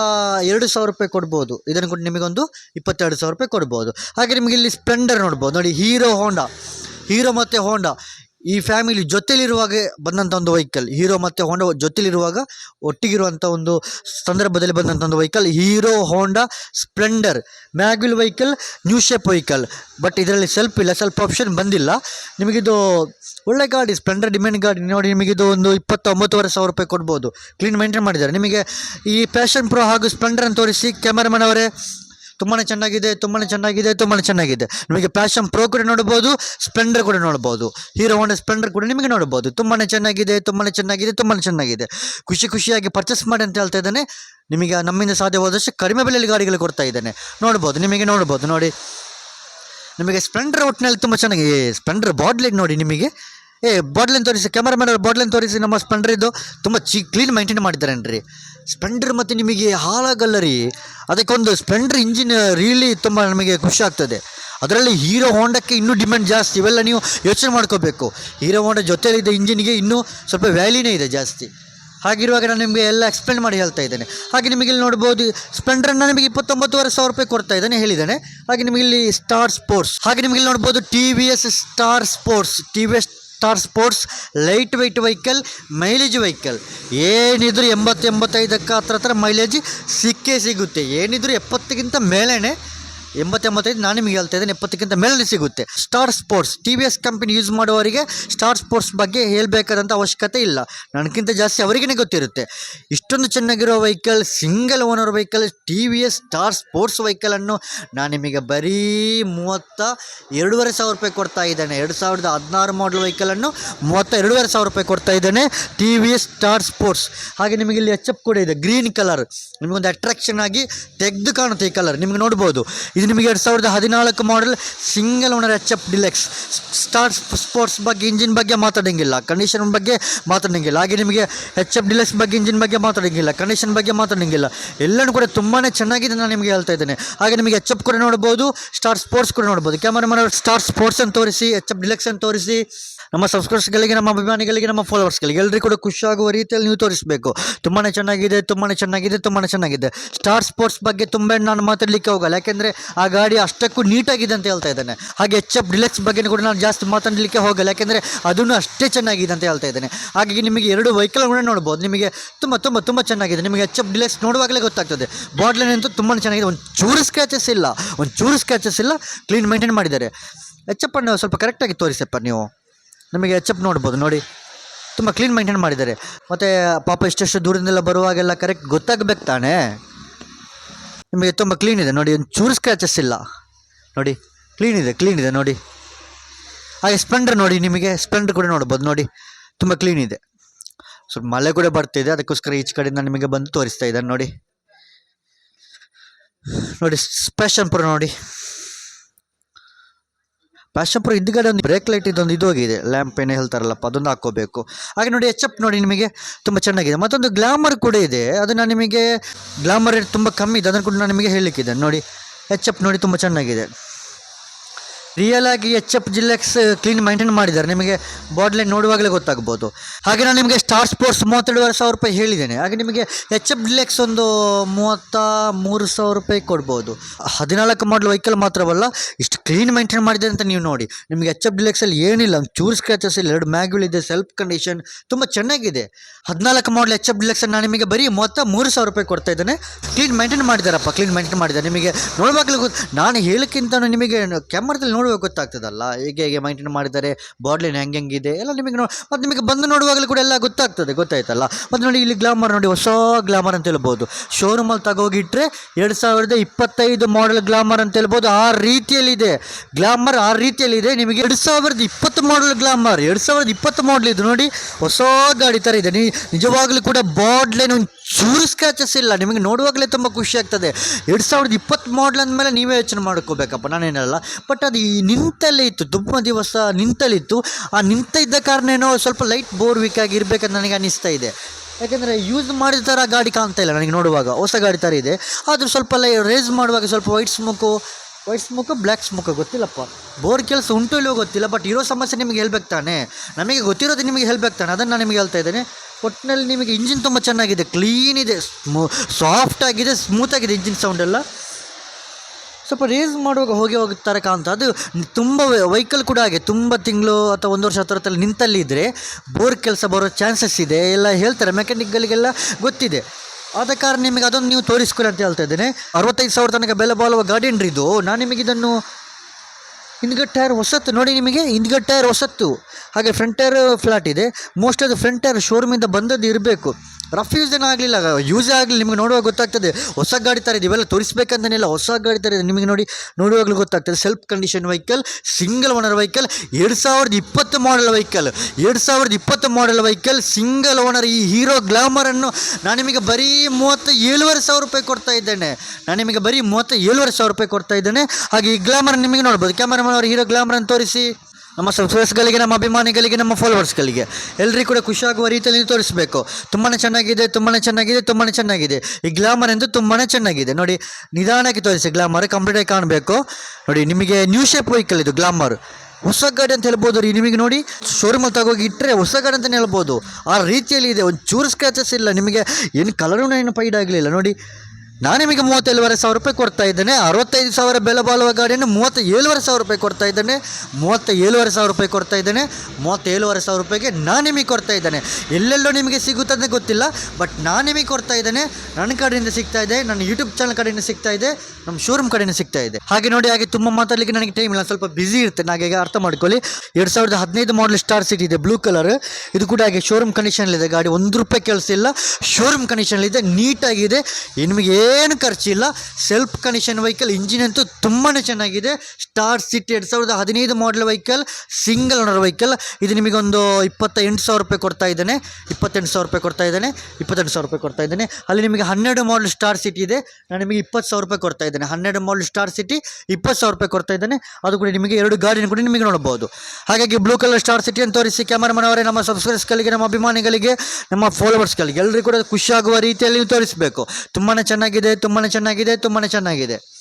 ಎರಡು ಸಾವಿರ ರೂಪಾಯಿ ಕೊಡ್ಬೋದು. ಇದನ್ನು ಕೊಟ್ಟು ನಿಮಗೊಂದು ಇಪ್ಪತ್ತೆರಡು ಸಾವಿರ ರೂಪಾಯಿ ಕೊಡ್ಬೋದು. ಹಾಗೆ ನಿಮಗೆ ಇಲ್ಲಿ ಸ್ಪ್ಲೆಂಡರ್ ನೋಡ್ಬೋದು. ನೋಡಿ ಹೀರೋ ಹೋಂಡಾ ಹೀರೋ ಮತ್ತು ಹೋಂಡಾ ಈ ಫ್ಯಾಮಿಲಿ ಜೊತೆಲಿರುವಾಗ ಬಂದಂಥ ಒಂದು ವೆಹಿಕಲ್ ಹೀರೋ ಮತ್ತು ಹೋಂಡಾ ಜೊತೆಲಿರುವಾಗ ಒಟ್ಟಿಗಿರುವಂಥ ಒಂದು ಸಂದರ್ಭದಲ್ಲಿ ಬಂದಂಥ ಒಂದು vehicle Hero Honda Splendor mag wheel vehicle new shape vehicle but ಇದರಲ್ಲಿ ಸೆಲ್ಫ್ ಇಲ್ಲ ಸೆಲ್ಫ್ ಆಪ್ಷನ್ ಬಂದಿಲ್ಲ. ನಿಮಗಿದು ಒಳ್ಳೆ ಗಾಡಿ ಸ್ಪ್ಲೆಂಡರ್ ಡಿಮ್ಯಾಂಡ್ ಗಾಡಿ ನೋಡಿ ನಿಮಗಿದು ಒಂದು ಇಪ್ಪತ್ತೊಂಬತ್ತುವರೆ ಸಾವಿರ ರೂಪಾಯಿ ಕೊಡ್ಬೋದು. ಕ್ಲೀನ್ ಮೇಂಟೈನ್ ಮಾಡಿದ್ದಾರೆ. ನಿಮಗೆ ಈ ಪ್ಯಾಷನ್ ಪ್ರೋ ಹಾಗೂ ಸ್ಪ್ಲೆಂಡರ್ ಅಂತ ತೋರಿಸಿ ಕ್ಯಾಮರಾಮನ್ ಅವರೇ. ತುಂಬಾ ಚೆನ್ನಾಗಿದೆ ತುಂಬಾ ಚೆನ್ನಾಗಿದೆ ತುಂಬಾ ಚೆನ್ನಾಗಿದೆ. ನಿಮಗೆ ಪ್ಯಾಷನ್ ಪ್ರೋ ಕೂಡ ನೋಡ್ಬೋದು ಸ್ಪ್ಲೆಂಡರ್ ಕೂಡ ನೋಡ್ಬೋದು. ಹೀರೋ ಹೋಂಡಾ ಸ್ಪ್ಲೆಂಡರ್ ಕೂಡ ನಿಮಗೆ ನೋಡ್ಬೋದು. ತುಂಬಾ ಚೆನ್ನಾಗಿದೆ ತುಂಬಾ ಚೆನ್ನಾಗಿದೆ ತುಂಬಾ ಚೆನ್ನಾಗಿದೆ. ಖುಷಿ ಖುಷಿಯಾಗಿ ಪರ್ಚೇಸ್ ಮಾಡಿ ಅಂತ ಹೇಳ್ತಾ ಇದ್ದಾನೆ. ನಿಮಗೆ ನಮ್ಮಿಂದ ಸಾಧ್ಯವಾದಷ್ಟು ಕಡಿಮೆ ಬೆಲೆಯಲ್ಲಿ ಗಾಡಿಗಳು ಕೊಡ್ತಾ ಇದ್ದಾನೆ. ನೋಡ್ಬೋದು, ನಿಮಗೆ ನೋಡ್ಬೋದು, ನೋಡಿ. ನಿಮಗೆ ಸ್ಪ್ಲೆಂಡರ್ ಒಟ್ಟಿನಲ್ಲಿ ತುಂಬ ಚೆನ್ನಾಗಿ ಸ್ಪ್ಲೆಂಡರ್ ಬಾಡ್ಲಿಗೆ ನೋಡಿ ನಿಮಗೆ. ಏ, ಬಾಟ್ಲಿನ ತೋರಿಸಿ, ಕ್ಯಾಮರಾಮನ್ ಅವ್ರ ಬಾಟ್ಲಿನ ತೋರಿಸಿ, ನಮ್ಮ ಸ್ಪ್ಲೆಂಡರ್ ಇದು ತುಂಬ ಚಿ ಕ್ಲೀನ್ ಮೈಂಟೈನ್ ಮಾಡಿದ್ದಾರೇನ್ರಿ? ಸ್ಪ್ಲೆಂಡರ್ ಮತ್ತು ನಿಮಗೆ ಹಾಳಾಗಲ್ಲ ರೀ. ಅದಕ್ಕೊಂದು ಸ್ಪ್ಲೆಂಡರ್ ಇಂಜಿನ್ ರಿಯಲಿ ತುಂಬ ನಮಗೆ ಖುಷಿ ಆಗ್ತದೆ. ಅದರಲ್ಲಿ ಹೀರೋ ಹೋಂಡಕ್ಕೆ ಇನ್ನೂ ಡಿಮ್ಯಾಂಡ್ ಜಾಸ್ತಿ. ಇವೆಲ್ಲ ನೀವು ಯೋಚನೆ ಮಾಡ್ಕೋಬೇಕು. ಹೀರೋ ಹೋಂಡಾ ಜೊತೆಲಿದ್ದ ಇಂಜಿನ್ಗೆ ಇನ್ನೂ ಸ್ವಲ್ಪ ವ್ಯಾಲ್ಯೂನೇ ಇದೆ ಜಾಸ್ತಿ. ಹಾಗಿರುವಾಗ ನಾನು ನಿಮಗೆ ಎಲ್ಲ ಎಕ್ಸ್ಪ್ಲೇನ್ ಮಾಡಿ ಹೇಳ್ತಾ ಇದ್ದೇನೆ. ಹಾಗೆ ನಿಮಗೆ ಇಲ್ಲಿ ನೋಡ್ಬೋದು ಸ್ಪೆಂಡ್ರನ್ನು ನಿಮಗೆ ಇಪ್ಪತ್ತೊಂಬತ್ತುವರೆ ಸಾವಿರ ರೂಪಾಯಿ ಕೊಡ್ತಾ ಇದ್ದಾನೆ, ಹೇಳಿದ್ದಾನೆ. ಹಾಗೆ ನಿಮಗೆ ಇಲ್ಲಿ ಸ್ಟಾರ್ ಸ್ಪೋರ್ಟ್ಸ್ ಹಾಗೆ ನಿಮಗೆ ಇಲ್ಲಿ ನೋಡ್ಬೋದು T V S Star Sports T V S Star Sports lightweight vehicle mileage vehicle ಏನಿದ್ರು ಎಂಬತ್ತು ಎಂಬತ್ತೈದಕ್ಕೆ ಹತ್ರ ಹತ್ರ ಮೈಲೇಜ್ ಸಿಕ್ಕೇ ಸಿಗುತ್ತೆ. ಏನಿದ್ರು ಎಪ್ಪತ್ತಕ್ಕಿಂತ ಮೇಲೇನೆ ಎಂಬತ್ತು ಎಂಬತ್ತೈದು ನಾನು ನಿಮಗೆ ಹೇಳ್ತಾ ಇದ್ದೇನೆ, ಎಪ್ಪತ್ತಕ್ಕಿಂತ ಮೇಲೆ ಸಿಗುತ್ತೆ. Star Sports T V S company use ಮಾಡುವವರಿಗೆ ಸ್ಟಾರ್ ಸ್ಪೋರ್ಟ್ಸ್ ಬಗ್ಗೆ ಹೇಳಬೇಕಾದಂಥ ಅವಶ್ಯಕತೆ ಇಲ್ಲ. ನನಗಿಂತ ಜಾಸ್ತಿ ಅವರಿಗೇ ಗೊತ್ತಿರುತ್ತೆ. ಇಷ್ಟೊಂದು ಚೆನ್ನಾಗಿರೋ vehicle single owner vehicle T V S Star Sports ವೆಹಿಕಲನ್ನು ನಾನು ನಿಮಗೆ ಬರೀ ಮೂವತ್ತ ಎರಡೂವರೆ ಸಾವಿರ ರೂಪಾಯಿ ಕೊಡ್ತಾ ಇದ್ದೇನೆ. ಎರಡು ಸಾವಿರದ ಹದಿನಾರು ಮಾಡಲ್ ವೆಹಿಕಲನ್ನು ಮೂವತ್ತ ಎರಡೂವರೆ ಸಾವಿರ ರೂಪಾಯಿ ಕೊಡ್ತಾ ಇದ್ದೇನೆ. T V S Star Sports ಹಾಗೆ ನಿಮಗೆ ಇಲ್ಲಿ ಎಚ್ ಕೂಡ ಇದೆ ಗ್ರೀನ್ ಕಲರ್ ನಿಮಗೊಂದು ಅಟ್ರಾಕ್ಷನ್ ಆಗಿ ತೆಗೆದು ಕಾಣುತ್ತೆ ಈ ಕಲರ್ ನಿಮಗೆ ನೋಡ್ಬೋದು. ಇದು ನಿಮಗೆ ಎರಡು ಸಾವಿರದ ಹದಿನಾಲ್ಕು model single owner H F Deluxe start sports ಬಗ್ಗೆ ಇಂಜಿನ್ ಬಗ್ಗೆ ಮಾತಾಡೋಂಗಿಲ್ಲ. ಕಂಡೀಷನ್ ಬಗ್ಗೆ ಮಾತಾಡೋಂಗಿಲ್ಲ. ಹಾಗೆ ನಿಮಗೆ ಎಚ್ ಎಫ್ ಡಿಲೆಕ್ಸ್ ಬಗ್ಗೆ ಇಂಜಿನ್ ಬಗ್ಗೆ ಮಾತಾಡೋಂಗಿಲ್ಲ. ಕಂಡೀಷನ್ ಬಗ್ಗೆ ಮಾತಾಡೋಂಗಿಲ್ಲ. ಎಲ್ಲನೂ ಕೂಡ ತುಂಬಾ ಚೆನ್ನಾಗಿದೆ ನಾನು ನಿಮಗೆ ಹೇಳ್ತಾ ಇದ್ದೇನೆ. ಹಾಗೆ ನಿಮಗೆ ಎಚ್ ಎಫ್ ಕೂಡ ನೋಡ್ಬೋದು ಸ್ಟಾರ್ ಸ್ಪೋರ್ಟ್ಸ್ ಕೂಡ ನೋಡ್ಬೋದು ಕ್ಯಾಮರಾಮನ್ ಸ್ಟಾರ್ ಸ್ಪೋರ್ಟ್ಸ್ ಅಂತ ತೋರಿಸಿ ಎಚ್ ಎಫ್ ಡಿಲೆಕ್ಸ್ ಅಂತ ತೋರಿಸಿ. ನಮ್ಮ ಸಬ್ಸ್ಕ್ರೈಬರ್ಸ್ಗಳಿಗೆ ನಮ್ಮ ಅಭಿಮಾನಿಗಳಿಗೆ, ನಮ್ಮ ಫಾಲೋವರ್ಸ್ಗಳಿಗೆ ಎಲ್ಲರಿಗೂ ಕೂಡ ಖುಷಿಯಾಗುವ ರೀತಿಯಲ್ಲಿ ನೀವು ತೋರಿಸಬೇಕು. ತುಂಬಾ ಚೆನ್ನಾಗಿದೆ ತುಂಬಾ ಚೆನ್ನಾಗಿದೆ ತುಂಬಾ ಚೆನ್ನಾಗಿದೆ. ಸ್ಟಾರ್ ಸ್ಪೋರ್ಟ್ಸ್ ಬಗ್ಗೆ ತುಂಬ ನಾನು ಮಾತಾಡಲಿಕ್ಕೆ ಹೋಗಲ್ಲ. ಯಾಕೆಂದರೆ ಆ ಗಾಡಿ ಅಷ್ಟಕ್ಕೂ ನೀಟಾಗಿದೆ ಅಂತ ಹೇಳ್ತಾ ಇದ್ದಾನೆ. ಹಾಗೆ ಎಚ್ ಎಫ್ ಡಿಲೆಕ್ಸ್ ಬಗ್ಗೆ ಕೂಡ ನಾನು ಜಾಸ್ತಿ ಮಾತಾಡಲಿಕ್ಕೆ ಹೋಗಲ್ಲ. ಯಾಕೆಂದರೆ ಅದನ್ನು ಅಷ್ಟೇ ಚೆನ್ನಾಗಿದೆ ಅಂತ ಹೇಳ್ತಾ ಇದ್ದಾನೆ. ಹಾಗಾಗಿ ನಿಮಗೆ ಎರಡು ವೆಹಿಕಲ್ ಕೂಡ ನೋಡ್ಬೋದು. ನಿಮಗೆ ತುಂಬ ತುಂಬ ತುಂಬ ಚೆನ್ನಾಗಿದೆ. ನಿಮಗೆ ಎಚ್ ಎಫ್ ಡಿಲೆಕ್ಸ್ ನೋಡುವಾಗಲೇ ಗೊತ್ತಾಗ್ತದೆ. ಬಾಡ್ಲೈನ್ ಅಂತೂ ತುಂಬ ಚೆನ್ನಾಗಿದೆ. ಒಂದು ಚೂರು ಸ್ಕ್ರ್ಯಾಚಸ್ ಇಲ್ಲ. ಒಂದು ಚೂರು ಸ್ಕ್ರ್ಯಾಚಸ್ ಇಲ್ಲ. ಕ್ಲೀನ್ ಮೇಂಟೈನ್ ಮಾಡಿದ್ದಾರೆ. ಎಚ್ ಎಫ್ ಅನ್ನು ಸ್ವಲ್ಪ ಕರೆಕ್ಟಾಗಿ ತೋರಿಸಪ್ಪ ನೀವು. ನಿಮಗೆ ಎಚ್ ನೋಡ್ಬೋದು, ನೋಡಿ. ತುಂಬ ಕ್ಲೀನ್ ಮೈಂಟೈನ್ ಮಾಡಿದ್ದಾರೆ. ಮತ್ತು, ಪಾಪ ಇಷ್ಟೆಷ್ಟು ದೂರದಿಂದೆಲ್ಲ ಬರುವಾಗೆಲ್ಲ ಕರೆಕ್ಟ್ ಗೊತ್ತಾಗಬೇಕು ತಾನೇ? ನಿಮಗೆ ತುಂಬ ಕ್ಲೀನ್ ಇದೆ, ನೋಡಿ, ಒಂದು ಚೂರು ಸ್ಕ್ರ್ಯಾಚಸ್ ಇಲ್ಲ. ನೋಡಿ ಕ್ಲೀನ್ ಇದೆ ಕ್ಲೀನ್ ಇದೆ, ನೋಡಿ. ಹಾಗೆ ಸ್ಪ್ಲೆಂಡರ್ ನೋಡಿ, ನಿಮಗೆ ಸ್ಪ್ಲೆಂಡರ್ ಕೂಡ ನೋಡ್ಬೋದು, ನೋಡಿ. ತುಂಬ ಕ್ಲೀನ್ ಇದೆ. ಸ್ವಲ್ಪ ಮಳೆ ಕೂಡ ಬರ್ತಿದೆ ಅದಕ್ಕೋಸ್ಕರ ಈಚೆ ಕಡೆಯಿಂದ ನಿಮಗೆ ಬಂದು ತೋರಿಸ್ತಾ ಇದ್ದಾನೆ, ನೋಡಿ. ನೋಡಿ ಸ್ಪೆಷನ್ ಪುರ ನೋಡಿ. ಪ್ಯಾಷನ್ ಪ್ರೋ ಒಂದು ಬ್ರೇಕ್ ಲೈಟ್ ಇದೊಂದು ಇದು ಹೋಗಿದೆ. ಲ್ಯಾಂಪ್ ಏನೇ ಹೇಳ್ತಾರಲ್ಲಪ್ಪ ಅದೊಂದು ಹಾಕೋಬೇಕು ಹಾಗೆ ನೋಡಿ ಎಚ್ ಅಪ್ ನೋಡಿ ನಿಮಗೆ ತುಂಬ ಚೆನ್ನಾಗಿದೆ. ಮತ್ತೊಂದು ಗ್ಲಾಮರ್ ಕೂಡ ಇದೆ. ಅದು ನಾನು ನಿಮಗೆ ಗ್ಲಾಮರ್ ರೇಟ್ ತುಂಬ ಕಮ್ಮಿ ಇದೆ. ಅದನ್ನು ಕೂಡ ನಾನು ನಿಮಗೆ ಹೇಳಲಿಕ್ಕಿದೆ ನೋಡಿ ಎಚ್ ಅಪ್ ನೋಡಿ ತುಂಬ ಚೆನ್ನಾಗಿದೆ. ರಿಯಲ್ ಆಗಿ H F Deluxe clean maintain ಮಾಡಿದ್ದಾರೆ. ನಿಮಗೆ ಬಾಡ್ಲೈನ್ ನೋಡುವಾಗಲೇ ಗೊತ್ತಾಗ್ಬೋದು. ಹಾಗೆ ನಾನು ನಿಮಗೆ ಸ್ಟಾರ್ ಸ್ಪೋರ್ಟ್ಸ್ ಮೂವತ್ತೆರಡುವರೆ ಸಾವಿರ ರೂಪಾಯಿ ಹೇಳಿದ್ದೇನೆ. ಹಾಗೆ ನಿಮಗೆ ಎಚ್ ಎಫ್ ಜಿಲ್ಲೆಕ್ಸ್ ಒಂದು ಮೂವತ್ತ ಮೂರು ಸಾವಿರ ರೂಪಾಯಿ ಕೊಡ್ಬೋದು. ಹದಿನಾಲ್ಕು ಮಾಡಲ್ ವೆಹಿಕಲ್ ಮಾತ್ರವಲ್ಲ, ಇಷ್ಟು ಕ್ಲೀನ್ ಮೈಂಟೈನ್ ಮಾಡಿದೆ ಅಂತ ನೀವು ನೋಡಿ. ನಿಮಗೆ ಎಚ್ ಎಫ್ ಡಿಲೆಕ್ಸಲ್ಲಿ ಏನಿಲ್ಲ ಚೂರು ಸ್ಕ್ರ್ಯಾಚಸ್ ಇಲ್ಲ, ಎರಡು ಮ್ಯಾಗ್ಗಳಿದೆ ಸೆಲ್ಫ್ ಕಂಡೀಷನ್ ತುಂಬ ಚೆನ್ನಾಗಿದೆ. ಹದಿನಾಲ್ಕು ಮಾಡಲ್ ಎಚ್ ಎಫ್ ಡಿಲೆಕ್ಸ್ ನಾನು ನಿಮಗೆ ಬರೀ ಮೂವತ್ತ ಮೂರು ಸಾವಿರ ರೂಪಾಯಿ ಕೊಡ್ತಾ ಇದ್ದೇನೆ. ಕ್ಲೀನ್ ಮೈಂಟೈನ್ ಮಾಡಿದ್ದಾರಪ್ಪ ಕ್ಲೀನ್ ಮೈಂಟೈನ್ ಮಾಡಿದ್ದಾರೆ. ನಿಮಗೆ ನೋಡುವಾಗಲೇ ನಾನು ಹೇಳೋಕ್ಕಿಂತ ನಿಮಗೆ ಕ್ಯಾಮ್ರಾದಲ್ಲಿ ನೋಡುವಾಗ ಗೊತ್ತಾಗ್ತದಲ್ಲ? ಹೇಗೆ ಹೇಗೆ ಮೈಂಟೈನ್ ಮಾಡಿದ್ದಾರೆ? ಬಾಡ್ಲಿನ ಹೆಂಗೆ ಹೆಂಗಿದೆ? ಎಲ್ಲ ನಿಮಗೆ ನೋ, ಮತ್ತು ನಿಮಗೆ ಬಂದು ನೋಡುವಾಗಲೂ ಕೂಡ ಎಲ್ಲ ಗೊತ್ತಾಗ್ತದೆ, ಗೊತ್ತಾಯ್ತಲ್ಲ? ಮತ್ತು ನೋಡಿ ಇಲ್ಲಿ ಗ್ಲಾಮರ್ ನೋಡಿ, ಹೊಸ ಗ್ಲಾಮರ್ ಅಂತ ಹೇಳ್ಬೋದು. ಶೋರೂಮಲ್ಲಿ ತಗೋಗಿಟ್ರೆ ಎರಡು ಸಾವಿರದ ಇಪ್ಪತ್ತೈದು ಮಾಡೆಲ್ ಗ್ಲಾಮರ್ ಅಂತ ಹೇಳ್ಬೋದು. ಆ ರೀತಿಯಲ್ಲಿದೆ. ಗ್ಲಾಮರ್ ಆ ರೀತಿಯಲ್ಲಿದೆ. ನಿಮಗೆ ಎರಡು ಸಾವಿರದ ಇಪ್ಪತ್ತು ಮಾಡೆಲ್ ಗ್ಲಾಮರ್ ಎರಡು ಸಾವಿರದ ಇಪ್ಪತ್ತು ಮಾಡೆಲ್ ಇದು ನೋಡಿ ಹೊಸ ಗಾಡಿ ಥರ ಇದೆ. ನೀ, ನಿಜವಾಗಲೂ ಕೂಡ ಬಾಡ್ಲೈನ್ ಒಂದು ಚೂರು ಸ್ಕ್ರಾಚಸ್ ಇಲ್ಲ. ನಿಮಗೆ ನೋಡುವಾಗಲೇ ತುಂಬ ಖುಷಿ ಆಗ್ತದೆ. ಎರಡು ಸಾವಿರದ ಇಪ್ಪತ್ತು ಮಾಡಲ್ ಅಂದಮೇಲೆ ನೀವೇ ಯೋಚನೆ ಮಾಡ್ಕೋಬೇಕಪ್ಪ, ನಾನೇನಲ್ಲ. ಬಟ್ ಅದು ಈ ನಿಂತಲ್ಲೇ ಇತ್ತು ತುಂಬ ದಿವಸ ನಿಂತಲ್ಲಿತ್ತು ಆ ನಿಂತ ಇದ್ದ ಕಾರಣ ಏನೋ ಸ್ವಲ್ಪ ಲೈಟ್ ಬೋರ್ ವೀಕ್ ಆಗಿ ಇರಬೇಕಂತ ನನಗೆ ಅನಿಸ್ತಾ ಇದೆ. ಯಾಕೆಂದರೆ ಯೂಸ್ ಮಾಡಿದ ಥರ ಗಾಡಿ ಕಾಣ್ತಾ ಇಲ್ಲ ನನಗೆ ನೋಡುವಾಗ, ಹೊಸ ಗಾಡಿ ಥರ ಇದೆ. ಆದರೂ ಸ್ವಲ್ಪ ಲೈ ರೇಸ್ ಮಾಡುವಾಗ ಸ್ವಲ್ಪ white smoke white smoke black smoke ಗೊತ್ತಿಲ್ಲಪ್ಪ. ಬೋರ್ ಕೆಲಸ ಉಂಟು ಇಲ್ಲೋ ಗೊತ್ತಿಲ್ಲ ಬಟ್ ಇರೋ ಸಮಸ್ಯೆ ನಿಮಗೆ ಹೇಳ್ಬೇಕು ತಾನೆ ನಮಗೆ ಗೊತ್ತಿರೋದು ನಿಮಗೆ ಹೇಳ್ಬೇಕು ತಾನೆ ಅದನ್ನು ನಾನು ನಿಮಗೆ ಹೇಳ್ತಾ ಇದ್ದೇನೆ. ಒಟ್ಟಿನಲ್ಲಿ ನಿಮಗೆ ಇಂಜಿನ್ ತುಂಬ ಚೆನ್ನಾಗಿದೆ ಕ್ಲೀನ್ ಇದೆ ಸ್ಮೂ ಸಾಫ್ಟ್ ಆಗಿದೆ ಸ್ಮೂತ್ ಆಗಿದೆ ಇಂಜಿನ್ ಸೌಂಡೆಲ್ಲ ಸ್ವಲ್ಪ ರೇಸ್ ಮಾಡುವಾಗ ಹೋಗಿ ಹೋಗ್ತಾರೆ ಕಾಣ್ತಾ ಅದು ತುಂಬ ವೆಹಿಕಲ್ ಕೂಡ ಹಾಗೆ ತುಂಬ ತಿಂಗಳು ಅಥವಾ ಒಂದು ವರ್ಷ ಹತ್ರ ಹತ್ರ ನಿಂತಲ್ಲಿ ಇದ್ದರೆ ಬೋರ್ ಕೆಲಸ ಬರೋ ಚಾನ್ಸಸ್ ಇದೆ. ಎಲ್ಲ ಹೇಳ್ತಾರೆ ಮೆಕ್ಯಾನಿಕ್ಗಳಿಗೆಲ್ಲ ಗೊತ್ತಿದೆ. ಆದ ಕಾರಣ ನಿಮಗೆ ಅದೊಂದು ನೀವು ತೋರಿಸ್ಕೊಳ್ಳಿ ಅಂತ ಹೇಳ್ತಾ ಇದ್ದೇನೆ. ಅರವತ್ತೈದು ಸಾವಿರ ತನಕ ಬೆಲೆ ಬಾಳುವ ಇದು? ನಾನು ನಿಮಗೆ ಇದನ್ನು ಹಿಂದ್ಗಡೆ ಟೈರ್ ಹೊಸತ್ತು, ನೋಡಿ ನಿಮಗೆ, ಹಿಂದ್ಗಡೆ ಟೈರ್ ಹೊಸತ್ತು. ಹಾಗೆ ಫ್ರಂಟ್ ಟೈರ್ ಫ್ಲಾಟ್ ಇದೆ. ಮೋಸ್ಟ್ ಅದು ಫ್ರಂಟ್ ಟೈರ್ ಶೋರೂಮಿಂದ ಬಂದದ್ದು ಇರಬೇಕು. ರಫ್ ಯೂಸ್ ಏನೂ ಆಗಲಿಲ್ಲ. ಯೂಸ್ ಆಗಲಿ, ನಿಮಗೆ ನೋಡುವಾಗ ಗೊತ್ತಾಗ್ತದೆ. ಹೊಸ ಗಾಡಿ ಥರ ಇದೆ ಇವೆಲ್ಲ ತೋರಿಸ್ಬೇಕಂತನಿಲ್ಲ ಹೊಸ ಗಾಡಿ ಥರ ಇದೆ ನಿಮಗೆ ನೋಡಿ, ನೋಡುವಾಗಲೂ ಗೊತ್ತಾಗ್ತದೆ. Self condition vehicle single owner vehicle ಎರಡು ಸಾವಿರದ ಇಪ್ಪತ್ತು ಮಾಡೆಲ್ ವೆಹಿಕಲ್ ಎರಡು ಸಾವಿರದ ಇಪ್ಪತ್ತು ಮಾಡೆಲ್ ವೆಹಿಕಲ್ ಸಿಂಗಲ್ ಓನರ್ ಈ ಹೀರೋ ಗ್ಲಾಮರನ್ನು ನಾನು ನಿಮಗೆ ಬರೀ ಮೂವತ್ತ ಏಳುವರೆ ಸಾವಿರ ರೂಪಾಯಿ ಕೊಡ್ತಾ ಇದ್ದೇನೆ. ನಾನು ನಿಮಗೆ ಬರೀ ಮೂವತ್ತ ಏಳುವರೆ ಸಾವಿರ ರೂಪಾಯಿ ಕೊಡ್ತಾ ಇದ್ದೇನೆ. ಹಾಗೆ ಈ ಗ್ಲಾಮರ್ ನಿಮಗೆ ನೋಡ್ಬೋದು. ಕ್ಯಾಮರಾಮನ್ ಅವರು ಹೀರೋ ಗ್ಲಾಮರ್ ಅಂತ ತೋರಿಸಿ. ನಮ್ಮ ಸಬ್ಸ್ಕ್ರೈಬರ್ಸ್ಗಳಿಗೆ ನಮ್ಮ ಅಭಿಮಾನಿಗಳಿಗೆ, ನಮ್ಮ ಫಾಲೋವರ್ಸ್ಗಳಿಗೆ ಎಲ್ಲರಿಗೂ ಕೂಡ ಖುಷಿಯಾಗುವ ರೀತಿಯಲ್ಲಿ ತೋರಿಸಬೇಕು. ತುಂಬಾ ಚೆನ್ನಾಗಿದೆ ತುಂಬಾ ಚೆನ್ನಾಗಿದೆ ತುಂಬಾ ಚೆನ್ನಾಗಿದೆ. ಈ ಗ್ಲಾಮರ್ ಎಂದು ತುಂಬಾ ಚೆನ್ನಾಗಿದೆ. ನೋಡಿ, ನಿಧಾನಕ್ಕೆ ತೋರಿಸಿ ಗ್ಲಾಮರ್ ಕಂಪ್ಲೀಟಾಗಿ ಕಾಣಬೇಕು. ನೋಡಿ, ನಿಮಗೆ ನ್ಯೂ ಶೇಪ್ ವೆಹಿಕಲ್ ಇದು ಗ್ಲಾಮರ್ ಹೊಸ ಗಾಡಿ ಅಂತ ಹೇಳ್ಬೋದು ರೀ, ನಿಮಗೆ ನೋಡಿ ಶೋರೂಮಲ್ಲಿ ತಗೋಗಿ ಇಟ್ಟರೆ ಹೊಸ ಗಾಡಿ ಅಂತಲೇ ಹೇಳ್ಬೋದು. ಆ ರೀತಿಯಲ್ಲಿ ಇದೆ ಒಂದು ಚೂರು ಸ್ಕ್ರಾಚಸ್ ಇಲ್ಲ. ನಿಮಗೆ ಏನು ಕಲರೂ ಏನು ಫೈಡ್ ಆಗಲಿಲ್ಲ. ನೋಡಿ ನಾನು ನಿಮಗೆ ಮೂವತ್ತೇಳುವರೆ ಸಾವಿರ ರೂಪಾಯಿ ಕೊಡ್ತಾ ಇದ್ದೇನೆ. ಅರವತ್ತೈದು ಸಾವಿರ ಬೆಲೆ ಬಾಳುವ ಗಾಡಿಯನ್ನು ಮೂವತ್ತ ಏಳುವರೆ ಸಾವಿರ ರೂಪಾಯಿ ಕೊಡ್ತಾ ಇದ್ದೇನೆ. ಮೂವತ್ತ ಏಳುವರೆ ಸಾವಿರ ರೂಪಾಯಿ ಕೊಡ್ತಾ ಇದ್ದೇನೆ. ಮೂವತ್ತೇಳುವರೆ ಸಾವಿರ ರೂಪಾಯಿಗೆ ನಾನು ನಿಮಗೆ ಕೊಡ್ತಾ ಇದ್ದೇನೆ. ಎಲ್ಲೆಲ್ಲೋ ನಿಮಗೆ ಸಿಗುತ್ತದೆ ಗೊತ್ತಿಲ್ಲ, ಬಟ್ ನಾನು ನಿಮಗೆ ಕೊಡ್ತಾ ಇದ್ದೇನೆ. ನನ್ನ ಕಡೆಯಿಂದ ಸಿಗ್ತಾ ಇದೆ, ನನ್ನ ಯೂಟ್ಯೂಬ್ ಚಾನಲ್ ಕಡೆಯಿಂದ ಸಿಗ್ತಾ ಇದೆ, ನಮ್ಮ ಶೋರೂಮ್ ಕಡೆಯಿಂದ ಸಿಗ್ತಾ ಇದೆ. ಹಾಗೆ ನೋಡಿ, ಹಾಗೆ ತುಂಬ ಮಾತಾಡಲಿಕ್ಕೆ ನನಗೆ ಟೈಮ್ ಇಲ್ಲ, ಸ್ವಲ್ಪ ಬ್ಯುಸಿ ಇರ್ತೇನೆ. ಹಾಗೆ ಅರ್ಥ ಮಾಡ್ಕೊಳ್ಳಿ. ಎರಡು ಸಾವಿರದ ಹದಿನೈದು ಮಾಡಲ್ ಸ್ಟಾರ್ ಸಿಟಿ ಇದೆ ಬ್ಲೂ ಕಲರ್ ಇದು ಕೂಡ ಹಾಗೆ ಶೋರೂಮ್ ಕಂಡೀಷನಲ್ಲಿದೆ ಗಾಡಿ ಒಂದು ರೂಪಾಯಿ ಕೆಲಸ ಇಲ್ಲ. ಶೋರೂಮ್ ಕಂಡೀಷನಲ್ಲಿದೆ ನೀಟಾಗಿದೆ ನಿಮಗೆ ಏನು ಖರ್ಚಿಲ್ಲ ಸೆಲ್ಫ್ ಕಂಡೀಷನ್ ವೆಹಿಕಲ್ ಇಂಜಿನ್ ಅಂತೂ ತುಂಬಾ ಚೆನ್ನಾಗಿದೆ. ಸ್ಟಾರ್ ಸಿಟಿ ಎರಡು ಸಾವಿರದ ಹದಿನೈದು model vehicle single owner vehicle ಇದು ನಿಮಗೊಂದು ಎಂಟು ಸಾವಿರ ರೂಪಾಯಿ ಕೊಡ್ತಾ ಇದ್ದಾನೆ. ಇಪ್ಪತ್ತೆಂಟು ಸಾವಿರ ರೂಪಾಯಿ ಕೊಡ್ತಾ ಇದ್ದಾನೆ. ಇಪ್ಪತ್ತೆಂಟು ಸಾವಿರ ರೂಪಾಯಿ ಕೊಡ್ತಾ ಇದ್ದಾನೆ. ಅಲ್ಲಿ ನಿಮಗೆ ಹನ್ನೆರಡು ಮಾಡಲ್ ಸ್ಟಾರ್ ಸಿಟಿ ಇದೆ. ನಾನು ನಿಮಗೆ ಇಪ್ಪತ್ತು ಸಾವಿರ ರೂಪಾಯಿ ಕೊಡ್ತಾ ಇದ್ದೇನೆ. ಹನ್ನೆರಡು ಮಾಡಲ್ ಸ್ಟಾರ್ ಸಿಟಿ ಇಪ್ಪತ್ತು ಸಾವಿರ ರೂಪಾಯಿ ಕೊಡ್ತಾ ಇದ್ದಾನೆ. ಅದು ಕೂಡ ನಿಮಗೆ ಎರಡು ಗಾಡಿನ ಕೂಡ ನಿಮಗೆ ನೋಡಬಹುದು. ಹಾಗಾಗಿ ಬ್ಲೂ ಕಲರ್ ಸ್ಟಾರ್ ಸಿಟಿ ಅಂತ ತೋರಿಸಿ ಕ್ಯಾಮರಾ ಅವರೇ ನಮ್ಮ ಸಬ್ಸ್ಕ್ರೈಬರ್ಸ್ಗಳಿಗೆ ನಮ್ಮ ಅಭಿಮಾನಿಗಳಿಗೆ, ನಮ್ಮ ಫಾಲೋವರ್ಸ್ಗಳಿಗೆ ಎಲ್ಲರಿಗೂ ಕೂಡ ಖುಷಿಯಾಗುವ ರೀತಿಯಲ್ಲಿ ತೋರಿಸಬೇಕು. ತುಂಬಾ ಚೆನ್ನಾಗಿದೆ. ತುಂಬಾ ಚೆನ್ನಾಗಿದೆ ತುಂಬಾ ಚೆನ್ನಾಗಿದೆ.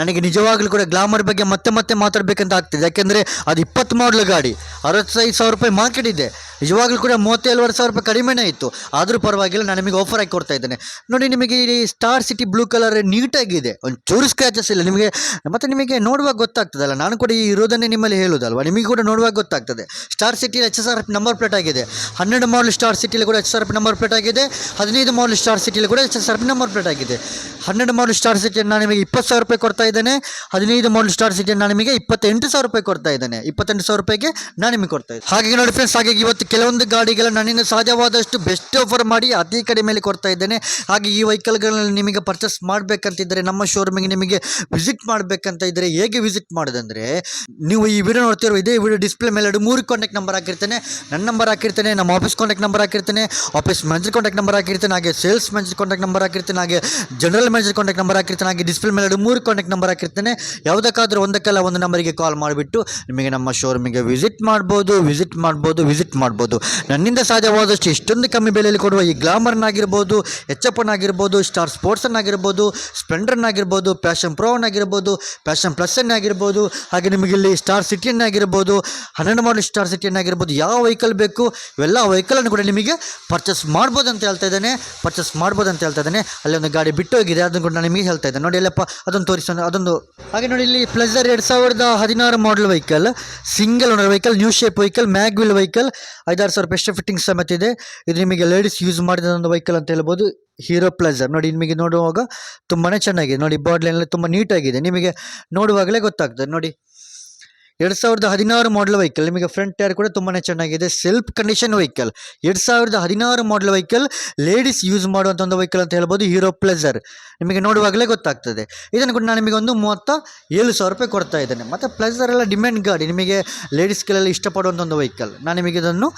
ನನಗೆ ನಿಜವಾಗ್ಲೂ ಕೂಡ ಗ್ಲಾಮರ್ ಬಗ್ಗೆ ಮತ್ತೆ ಮತ್ತೆ ಮಾತಾಡಬೇಕಂತ ಆಗ್ತಿದೆ. ಯಾಕೆಂದರೆ ಅದು ಇಪ್ಪತ್ತು ಮಾಡಲ್ ಗಾಡಿ, ಅರವತ್ತೈದು ಸಾವಿರ ರೂಪಾಯಿ ಮಾರ್ಕೆಟ್ ಇದೆ. ನಿಜವಾಗ್ಲೂ ಕೂಡ ಮೂವತ್ತೇಳುವರೆ ಸಾವಿರ ರೂಪಾಯಿ ಕಡಿಮೆನೇ ಇತ್ತು ಆದರೂ ಪರವಾಗಿಲ್ಲ, ನಾನು ನಿಮಗೆ ಆಫರ್ ಆಗಿ ಕೊಡ್ತಾ ಇದ್ದೇನೆ. ನೋಡಿ, ನಿಮಗೆ ಈ ಸ್ಟಾರ್ ಸಿಟಿ ಬ್ಲೂ ಕಲರ್ ನೀಟಾಗಿದೆ. ಒಂದು ಚೂರು ಸ್ಕ್ರ್ಯಾಚಸ್ ಇಲ್ಲ. ನಿಮಗೆ, ಮತ್ತು ನಿಮಗೆ ನೋಡುವಾಗ ಗೊತ್ತಾಗ್ತದಲ್ಲ, ನಾನು ಕೂಡ ಈ ಇರೋದನ್ನೇ ನಿಮ್ಮಲ್ಲಿ ಹೇಳೋದಲ್ವ? ನಿಮಗೆ ಕೂಡ ನೋಡುವಾಗ ಗೊತ್ತಾಗ್ತದೆ. ಸ್ಟಾರ್ ಸಿಟಿಯಲ್ಲಿ H S R number plate ಆಗಿದೆ. ಹನ್ನೆರಡು ಮಾಡಲ್ ಸ್ಟಾರ್ ಸಿಟಿಯಲ್ಲಿ ಕೂಡ H S R number plate ಆಗಿದೆ. ಹದಿನೈದು ಮಾಡಲ್ ಸ್ಟಾರ್ ಸಿಟಿಯಲ್ಲಿ ಕೂಡ H S R number plate ಆಗಿದೆ. ಹನ್ನೆರಡು ಮಾಡಲ್ ಸ್ಟಾರ್ ಸಿಟಿಯಲ್ಲಿ ನಾನು ನಿಮಗೆ ಇಪ್ಪತ್ತು ಸಾವಿರ ರೂಪಾಯಿ ಕೊಡ್ತಾ ಇದ್ದೇನೆ. ಹದಿನೈದು ಮಾಡಲ್ ಸ್ಟಾರ್ ಇದೆ ನಾನು ನಿಮಗೆ ಇಪ್ಪತ್ತೆಂಟು ಸಾವಿರ ರೂಪಾಯಿ ಕೊಡ್ತಾ ಇದ್ದೇನೆ. ಇಪ್ಪತ್ತೆಂಟು ಸಾವಿರ ರೂಪಾಯಿಗೆ ನಾನು ನಿಮಗೆ ಕೊಡ್ತಾ ಇದ್ದೆ ಹಾಗೆ ನೋಡಿ ಫ್ರೆಂಡ್ಸ್ ಹಾಗೆ ಇವತ್ತು ಕೆಲವೊಂದು ಗಾಡಿಗಳ ನನ್ನಿಂದ ಸಾಧ್ಯವಾದಷ್ಟು ಬೆಸ್ಟ್ ಆಫರ್ ಮಾಡಿ ಅತಿ ಕಡಿಮೆಯಲ್ಲಿ ಕೊಡ್ತಾ ಇದ್ದೇನೆ. ಹಾಗೆ ಈ ವೆಹಿಕಲ್ಗಳಲ್ಲಿ ನಿಮಗೆ ಪರ್ಚೇಸ್ ಮಾಡಬೇಕಂತಿದ್ದರೆ, ನಮ್ಮ ಶೋರೂಮಿಗೆ ನಿಮಗೆ ವಿಸಿಟ್ ಮಾಡಬೇಕಂತ ಇದ್ದರೆ ಹೇಗೆ ವಿಸಿಟ್ ಮಾಡೋದಂದರೆ, ನೀವು ಈ ವಿಡಿಯೋ ನೋಡ್ತಿರೋ ಇದೇ ವಿಡಿಯೋ ಡಿಸ್ಪ್ಲೇ ಮೇಲೆ ಮೂರು ಕಾಂಟ್ಯಾಕ್ಟ್ ನಂಬರ್ ಹಾಕಿರ್ತೇನೆ. ನನ್ನ ನಂಬರ್ ಹಾಕಿರ್ತೇನೆ, ನಮ್ಮ ಆಫೀಸ್ ಕಾಂಟ್ಯಾಕ್ಟ್ ನಂಬರ್ ಹಾಕಿರ್ತೇನೆ ಆಫೀಸ್ ಮ್ಯಾನೇಜರ್ ಕಾಂಟ್ಯಾಕ್ಟ್ ನಂಬರ್ ಹಾಕಿರ್ತೇನೆ, ಹಾಗೆ ಸೇಲ್ಸ್ ಮ್ಯಾನೇಜರ್ ಕಾಂಟ್ಯಾಕ್ಟ್ ನಂಬರ್ ಹಾಕಿರ್ತೇನೆ, ಹಾಗೆ ಜನರಲ್ ಮ್ಯಾನೇಜರ್ ಕಾಂಟ್ಯಾಕ್ಟ್ ನಂಬರ್ ಹಾಕಿರ್ತೇನೆ, ಹಾಗೆ ಡಿಸ್ಪ್ಲೇ ಮೇಲೆ ಮೂರು ಕಾಂಟ್ಯಾಕ್ಟ್ ನಂಬರ್ ಹಾಕಿರ್ತೇನೆ. ಯಾವುದಕ್ಕಾದರೂ ಒಂದಕ್ಕೆಲ್ಲ ಒಂದು ನಂಬರಿಗೆ ಕಾಲ್ ಮಾಡಿಬಿಟ್ಟು ನಿಮಗೆ ನಮ್ಮ ಶೋರೂಮಿಗೆ ವಿಸಿಟ್ ಮಾಡ್ಬೋದು ವಿಸಿಟ್ ಮಾಡ್ಬೋದು ವಿಸಿಟ್ ಮಾಡ್ಬೋದು. ನನ್ನಿಂದ ಸಾಧ್ಯವಾದಷ್ಟು ಇಷ್ಟೊಂದು ಕಮ್ಮಿ ಬೆಲೆಯಲ್ಲಿ ಕೊಡುವ ಈ ಗ್ಲಾಮರ್ನಾಗಿರ್ಬೋದು ಎಚ್ ಎಪ್ ಆಗಿರ್ಬೋದು ಸ್ಟಾರ್ ಸ್ಪೋರ್ಟ್ಸನ್ನಾಗಿರ್ಬೋದು ಸ್ಪ್ಲೆಂಡರ್ನಾಗಿರ್ಬೋದು ಪ್ಯಾಷನ್ ಪ್ರೋವನ್ನಾಗಿರ್ಬೋದು ಪ್ಯಾಷನ್ ಪ್ಲಸ್ ಆಗಿರ್ಬೋದು ಹಾಗೆ ನಿಮಗೆ ಇಲ್ಲಿ ಸ್ಟಾರ್ ಸಿಟಿಯನ್ನಾಗಿರ್ಬೋದು ಹನ್ನೆರಡು ಮಾಡಲ್ ಸ್ಟಾರ್ ಸಿಟಿಯನ್ನಾಗಿರ್ಬೋದು ಯಾವ ವೆಹಿಕಲ್ ಬೇಕು, ಇವೆಲ್ಲ ವೆಹಿಕಲನ್ನು ಕೂಡ ನಿಮಗೆ ಪರ್ಚೇಸ್ ಮಾಡ್ಬೋದು ಅಂತ ಹೇಳ್ತಾ ಇದ್ದಾನೆ. ಪರ್ಚೇಸ್ ಮಾಡ್ಬೋದು ಅಂತ ಹೇಳ್ತಾ ಇದ್ದಾನೆ. ಅಲ್ಲಿ ಒಂದು ಗಾಡಿ ಬಿಟ್ಟು ಹೋಗಿದೆ, ಅದನ್ನು ಕೂಡ ನಿಮಗೆ ಹೇಳ್ತಾ ಇದ್ದಾನೆ. ನೋಡಿ ಎಲ್ಲಪ್ಪ ಅದನ್ನು ತೋರಿಸೋಣ. ಅದೊಂದು ಹಾಗೆ ನೋಡಿ ಇಲ್ಲಿ ಪ್ಲೆಸರ್ ಎರಡು ಸಾವಿರದ ಹದಿನಾರು model vehicle single owner vehicle new shape vehicle mag wheel vehicle ಐದಾರು ಸಾವಿರ ಪೆಸ್ಟ್ ಫಿಟ್ಟಿಂಗ್ ಸಮೇತ ಇದೆ. ಇದು ನಿಮಗೆ ಲೇಡೀಸ್ ಯೂಸ್ ಮಾಡಿದ ಒಂದು ವೆಹಿಕಲ್ ಅಂತ ಹೇಳ್ಬೋದು. ಹೀರೋ ಪ್ಲೆಸರ್ ನೋಡಿ ನಿಮಗೆ ನೋಡುವಾಗ ತುಂಬಾ ಚೆನ್ನಾಗಿದೆ. ನೋಡಿ ಬಾಡ್ಲೆಲ್ಲ ತುಂಬ ನೀಟಾಗಿದೆ ನಿಮಗೆ ನೋಡುವಾಗಲೇ ಗೊತ್ತಾಗ್ತದೆ. ನೋಡಿ ಎರಡು ಸಾವಿರದ ಹದಿನಾರು ಮಾಡಲ್ ವೆಹಿಕಲ್ ನಿಮಗೆ ಫ್ರಂಟ್ ಟೈರ್ ಕೂಡ ತುಂಬಾ ಚೆನ್ನಾಗಿದೆ ಸೆಲ್ಫ್ ಕಂಡೀಷನ್ ವೆಹಿಕಲ್ ಎರಡು ಸಾವಿರದ ಹದಿನಾರು ಮಾಡಲ್ ವೆಹಿಕಲ್ ಲೇಡೀಸ್ ಯೂಸ್ ಮಾಡುವಂಥ ಒಂದು ವೆಹಿಕಲ್ ಅಂತ ಹೇಳ್ಬೋದು ಹೀರೋ ಪ್ಲೆಸರ್ ನಿಮಗೆ ನೋಡುವಾಗಲೇ ಗೊತ್ತಾಗ್ತದೆ. ಇದನ್ನು ಕೂಡ ನಾನು ನಿಮಗೆ ಒಂದು ಮೂವತ್ತ ಏಳು ಸಾವಿರ ರೂಪಾಯಿ ಕೊಡ್ತಾ ಇದ್ದೇನೆ. ಮತ್ತು ಪ್ಲೆಸರ್ ಎಲ್ಲ ಡಿಮ್ಯಾಂಡ್ ಗಾಡಿ, ನಿಮಗೆ ಲೇಡೀಸ್ಗಳೆಲ್ಲ ಇಷ್ಟಪಡುವಂಥ ಒಂದು ವೆಹಿಕಲ್ ನಾನು ನಿಮಗೆ ಇದನ್ನು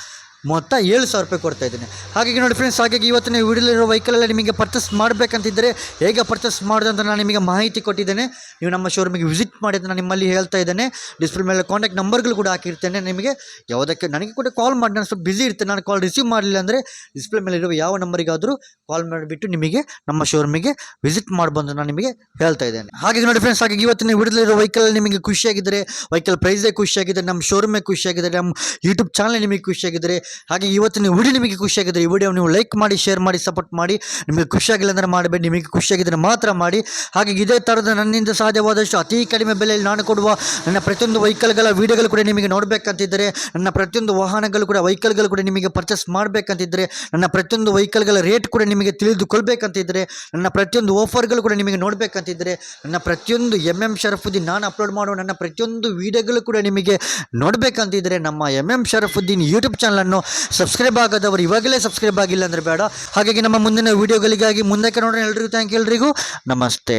ಮೊತ್ತ ಏಳು ಸಾವಿರ ರೂಪಾಯಿ ಕೊಡ್ತಾ ಇದ್ದೀನಿ. ಹಾಗಾಗಿ ನೋಡಿ ಫ್ರೆಂಡ್ಸ್ ಹಾಗಾಗಿ ಇವತ್ತಿನ ವಿಡಿಯೋಲಿರೋ ವೆಹಿಕಲೆಲ್ಲ ನಿಮಗೆ ಪರ್ಚೇಸ್ ಮಾಡಬೇಕಂತಿದ್ದರೆ ಹೇಗೆ ಪರ್ಚೇಸ್ ಮಾಡೋದು ಅಂತ ನಾನು ನಿಮಗೆ ಮಾಹಿತಿ ಕೊಟ್ಟಿದ್ದೇನೆ. ನೀವು ನಮ್ಮ ಶೋರೂಮಿಗೆ ವಿಸಿಟ್ ಮಾಡಿ ನಾನು ನಿಮ್ಮಲ್ಲಿ ಹೇಳ್ತಾ ಇದ್ದೇನೆ. ಡಿಸ್ಪ್ಲೇ ಮೇಲೆ ಕಾಂಟ್ಯಾಕ್ಟ್ ನಂಬರ್ಗಳು ಕೂಡ ಹಾಕಿರ್ತೇನೆ ನಿಮಗೆ. ಯಾವುದಕ್ಕೆ ನನಗೆ ಕೂಡ ಕಾಲ್ ಮಾಡಿ, ನಾನು ಸ್ವಲ್ಪ ಬಿಸಿ ಇರ್ತೇನೆ. ನಾನು ಕಾಲ್ ರಿಸೀವ್ ಮಾಡಲಿಲ್ಲ ಅಂದರೆ ಡಿಸ್ಪ್ಲೇ ಮೇಲೆ ಇರುವ ಯಾವ ನಂಬರಿಗಾದರೂ ಕಾಲ್ ಮಾಡಿಬಿಟ್ಟು ನಿಮಗೆ ನಮ್ಮ ಶೋರೂಮಿಗೆ ವಿಸಿಟ್ ಮಾಡ್ಬೋದು ನಾನು ನಿಮಗೆ ಹೇಳ್ತಾ ಇದ್ದೇನೆ. ಹಾಗೆ ನೋಡಿ ಫ್ರೆಂಡ್ಸ್ ಹಾಗೆ ಇವತ್ತಿನ ವಿಡಿಯೋಲಿರೋ ವೆಹಿಕಲ್ ನಿಮಗೆ ಖುಷಿಯಾಗಿದ್ದರೆ ವೆಹಿಕಲ್ ಪ್ರೈಸೇ ಖುಷಿಯಾಗಿದೆ ನಮ್ಮ ಶೋರೂಮೇ ಖುಷಿಯಾಗಿದ್ದರೆ ನಮ್ಮ ಯೂಟ್ಯೂಬ್ ಚಾನಲ್ ನಿಮಗೆ ಖುಷಿಯಾಗಿದ್ದರೆ ಹಾಗೆ ಇವತ್ತಿನ ವಿಡಿಯೋ ನಿಮಗೆ ಖುಷಿಯಾಗಿದ್ದರೆ ಈ ವಿಡಿಯೋ ನೀವು ಲೈಕ್ ಮಾಡಿ, ಶೇರ್ ಮಾಡಿ, ಸಪೋರ್ಟ್ ಮಾಡಿ. ನಿಮಗೆ ಖುಷಿಯಾಗಿಲ್ಲ ಅಂದರೆ ಮಾಡಬೇಡಿ, ನಿಮಗೆ ಖುಷಿಯಾಗಿದ್ದರೆ ಮಾತ್ರ ಮಾಡಿ. ಹಾಗೆ ಇದೇ ಥರದ ನನ್ನಿಂದ ಸಾಧ್ಯವಾದಷ್ಟು ಅತಿ ಕಡಿಮೆ ಬೆಲೆಯಲ್ಲಿ ನಾನು ಕೊಡುವ ನನ್ನ ಪ್ರತಿಯೊಂದು ವೆಹಿಕಲ್ಗಳ ವೀಡಿಯೋಗಳು ಕೂಡ ನಿಮಗೆ ನೋಡಬೇಕಂತಿದ್ದರೆ, ನನ್ನ ಪ್ರತಿಯೊಂದು ವಾಹನಗಳು ಕೂಡ, ವೆಹಿಕಲ್ಗಳು ಕೂಡ ನಿಮಗೆ ಪರ್ಚೇಸ್ ಮಾಡಬೇಕಂತಿದ್ದರೆ, ನನ್ನ ಪ್ರತಿಯೊಂದು ವೆಹಿಕಲ್ಗಳ ರೇಟ್ ಕೂಡ ನಿಮಗೆ ತಿಳಿದುಕೊಳ್ಬೇಕಂತಿದ್ದರೆ, ನನ್ನ ಪ್ರತಿಯೊಂದು ಆಫರ್ಗಳು ಕೂಡ ನಿಮಗೆ ನೋಡಬೇಕಂತಿದ್ದರೆ, ನನ್ನ ಪ್ರತಿಯೊಂದು ಎಂ ಎಂ ಶರಫುದ್ದೀನ್ ನಾನು ಅಪ್ಲೋಡ್ ಮಾಡುವ ನನ್ನ ಪ್ರತಿಯೊಂದು ವೀಡಿಯೋಗಳು ಕೂಡ ನಿಮಗೆ ನೋಡಬೇಕಂತಿದ್ದರೆ, ನಮ್ಮ ಎಂ ಎಂ ಶರಫುದ್ದೀನ್ ಯೂಟ್ಯೂಬ್ ಚಾನಲನ್ನು ಸಬ್ಸ್ಕ್ರೈಬ್ ಆಗೋದವರು ಇವಾಗಲೇ ಸಬ್ಸ್ಕ್ರೈಬ್ ಆಗಿಲ್ಲ ಅಂದರೆ ಬೇಡ. ಹಾಗಾಗಿ ನಮ್ಮ ಮುಂದಿನ ವೀಡಿಯೋಗಳಿಗಾಗಿ ಮುಂದಕ್ಕೆ ನೋಡೋಣ ಎಲ್ರಿಗೂ ಥ್ಯಾಂಕ್ ಎಲ್ರಿಗೂ ನಮಸ್ತೆ.